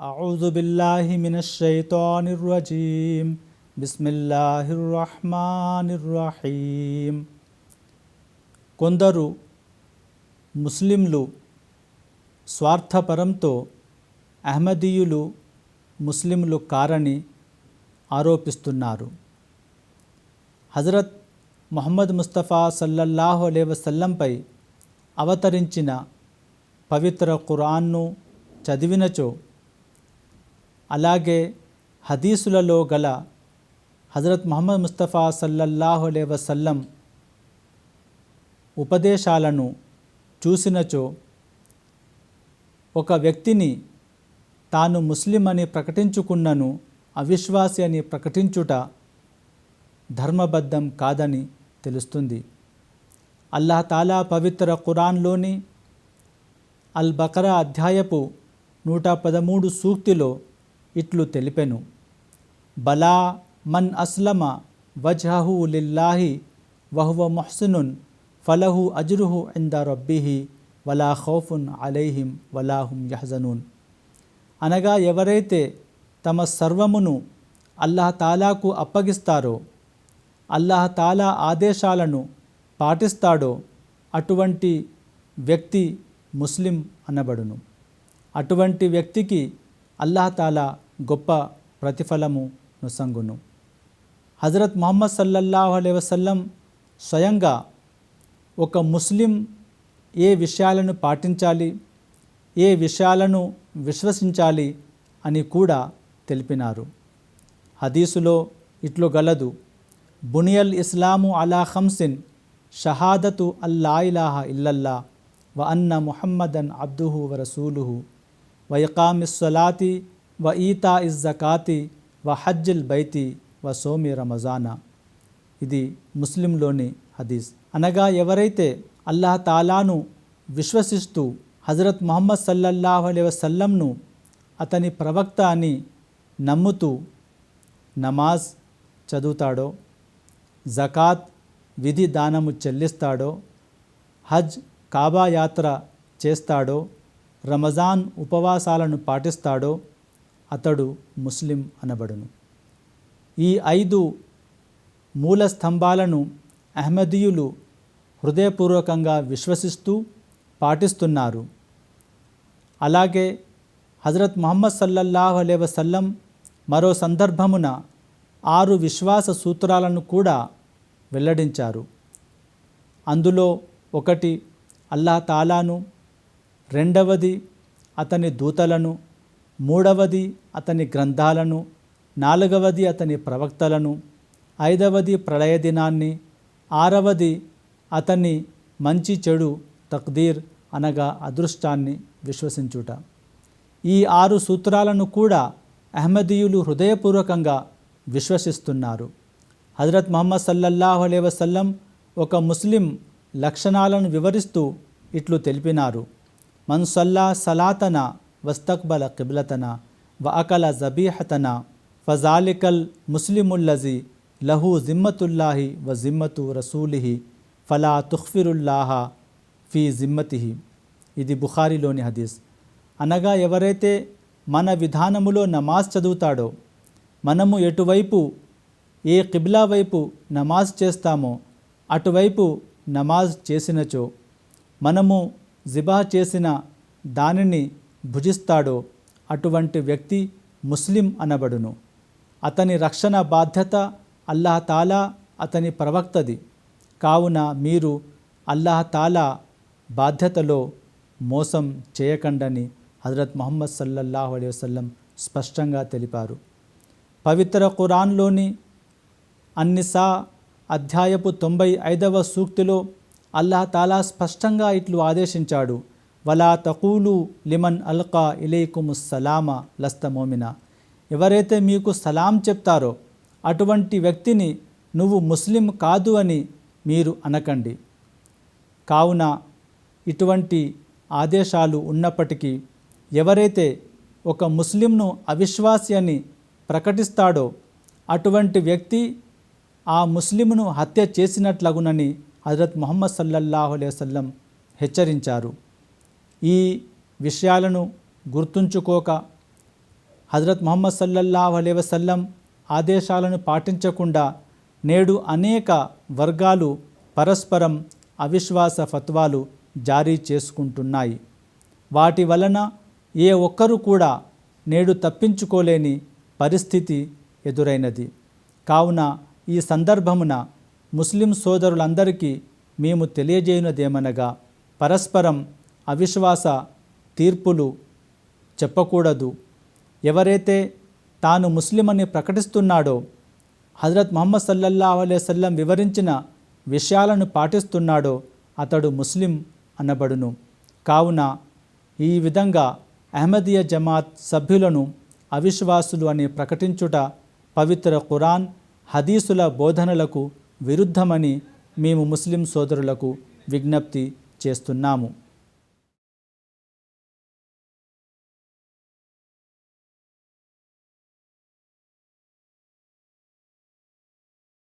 أعوذ بالله من الشيطان الرجيم بسم الله الرحمن الرحيم కొందరు ముస్లింలు స్వార్థపరంతో అహ్మదీయులు ముస్లింలు కారని ఆరోపిస్తున్నారు హజరత్ మొహమ్మద్ ముస్తఫా సల్లల్లాహు అలే వసల్లంపై అవతరించిన పవిత్ర ఖురాన్ను చదివినచో అలాగే హదీసులలో గల హజరత్ మహమ్మద్ ముస్తఫా సల్లల్లాహు అలే వసల్లం ఉపదేశాలను చూసినచో ఒక వ్యక్తిని తాను ముస్లిం అని ప్రకటించుకున్నను అవిశ్వాసి అని ప్రకటించుట ధర్మబద్ధం కాదని తెలుస్తుంది. అల్లాహ్ తాలా పవిత్ర ఖురాన్లోని అల్ బకరా అధ్యాయపు నూట పదమూడు సూక్తిలో ఇట్లు తెలిపెను. బలా మన్ అస్లమ వజ్హహు లిల్లాహి వహువ మొహ్సునున్ ఫలహు అజ్రుహు ఇంద రబ్బిహి వలా ఖౌఫున్ అలైహిం వలాహుం యహజనూన్. అనగా ఎవరైతే తమ సర్వమును అల్లాహ్ తాలాకు అప్పగిస్తారో అల్లాహ్ తాలా ఆదేశాలను పాటిస్తాడో అటువంటి వ్యక్తి ముస్లిం అనబడును. అటువంటి వ్యక్తికి అల్లాహ్ తాలా గొప్ప ప్రతిఫలము నుసంగును. హజరత్ మొహమ్మద్ సల్లల్లాహు అలై వసల్లం స్వయంగా ఒక ముస్లిం ఏ విషయాలను పాటించాలి ఏ విషయాలను విశ్వసించాలి అని కూడా తెలిపినారు. హదీసులో ఇట్లు గలదు బునియల్ ఇస్లాము అలా హంసిన్ షహాదతు అల్లా ఇలాహ ఇల్లల్లా వ అన్న ముహమ్మదన్ అబ్దుహు వ రసూలుహు వయకామిస్సలాతి వ ఈతా ఇజ్ జకాతి వ హజ్జిల్ బైతి వ సోమి రమజానా ఇది ముస్లింలోని హదీస్. అనగా ఎవరైతే అల్లాహ్ తాలాను విశ్వసిస్తూ హజరత్ మొహమ్మద్ సల్లల్లాహు అలై వసల్లంను అతని ప్రవక్త అని నమ్ముతూ నమాజ్ చదువుతాడో జకాత్ విధి దానము చెల్లిస్తాడో హజ్ కాబా యాత్ర చేస్తాడో రమజాన్ ఉపవాసాలను పాటిస్తాడో అతడు ముస్లిం అనబడును. ఈ ఐదు మూల స్తంభాలను అహ్మదీయులు హృదయపూర్వకంగా విశ్వసిస్తూ పాటిస్తున్నారు. అలాగే హజరత్ మొహమ్మద్ సల్లల్లాహు అలై వసల్లం మరో సందర్భమున ఆరు విశ్వాస సూత్రాలను కూడా వెల్లడించారు. అందులో ఒకటి అల్లాహ్ తాలాను రెండవది అతని దూతలను మూడవది అతని గ్రంథాలను నాలుగవది అతని ప్రవక్తలను ఐదవది ప్రళయ దినాన్ని ఆరవది అతని మంచి చెడు తక్దీర్ అనగా అదృష్టాన్ని విశ్వసించుట. ఈ ఆరు సూత్రాలను కూడా అహ్మదీయులు హృదయపూర్వకంగా విశ్వసిస్తున్నారు. హజరత్ మహమ్మద్ సల్లల్లాహు అలై వసల్లం ఒక ముస్లిం లక్షణాలను వివరిస్తూ ఇట్లు తెలిపినారు. మన్సల్లా సలాతన వస్తక్బల కిబ్లతన వ అకల జబీహతన ఫజాలికల్ ముస్లిముల్లజీ లహు జిమ్మతుల్లాహి వ జిమ్మతు రసూలిహి ఫలా తుఖ్ఫిరుల్లాహ ఫీ జిమ్మతిహి ఇది బుఖారిలోని హదీస్. అనగా ఎవరైతే మన విధానములో నమాజ్ చదువుతాడో మనము ఎటువైపు ఏ కిబ్లా వైపు నమాజ్ చేస్తామో అటువైపు నమాజ్ చేసినచో మనము జిబా చేసిన దానిని భుజిస్తాడో అటువంటి వ్యక్తి ముస్లిం అనబడును. అతని రక్షణ బాధ్యత అల్లాహ్ తాలా అతని ప్రవక్తది. కావున మీరు అల్లాహ్ తాలా బాధ్యతలో మోసం చేయకండని హజరత్ మొహమ్మద్ సల్లల్లాహు అలై వసల్లం స్పష్టంగా తెలిపారు. పవిత్ర ఖురాన్లోని అన్నిసా అధ్యాయపు తొంభై ఐదవ సూక్తిలో అల్లాహ్ తాలా స్పష్టంగా ఇట్లు ఆదేశించాడు. వలా తకూలు లిమన్ అల్కా ఇలేకుముస్సలామ లస్త మోమిన. ఎవరైతే మీకు సలాం చెప్తారో అటువంటి వ్యక్తిని నువ్వు ముస్లిం కాదు అని మీరు అనకండి. కావున ఇటువంటి ఆదేశాలు ఉన్నప్పటికీ ఎవరైతే ఒక ముస్లింను అవిశ్వాసి అని ప్రకటిస్తాడో అటువంటి వ్యక్తి ఆ ముస్లింను హత్య చేసినట్లగునని హజరత్ ముహమ్మద్ సల్లల్లాహు అలైహి హెచ్చరించారు. ఈ విషయాలను గుర్తుంచుకోక హజరత్ మొహమ్మద్ సల్లల్లాహు అలైహి వసల్లం ఆదేశాలను పాటించకుండా నేడు అనేక వర్గాలు పరస్పరం అవిశ్వాస ఫత్వాలు జారీ చేసుకుంటున్నాయి. వాటి వలన ఏ ఒక్కరు కూడా నేడు తప్పించుకోలేని పరిస్థితి ఎదురైనది. కావున ఈ సందర్భమున ముస్లిం సోదరులందరికీ మేము తెలియజేయునదేమనగా పరస్పరం అవిశ్వాస తీర్పులు చెప్పకూడదు. ఎవరైతే తాను ముస్లిం అని ప్రకటిస్తున్నాడో హజరత్ మొహమ్మద్ సల్లల్లా అలైహి వివరించిన విషయాలను పాటిస్తున్నాడో అతడు ముస్లిం అనబడును. కావున ఈ విధంగా అహ్మదీయ జమాత్ సభ్యులను అవిశ్వాసులు అని ప్రకటించుట పవిత్ర ఖురాన్ హదీసుల బోధనలకు విరుద్ధమని మేము ముస్లిం సోదరులకు విజ్ఞప్తి చేస్తున్నాము.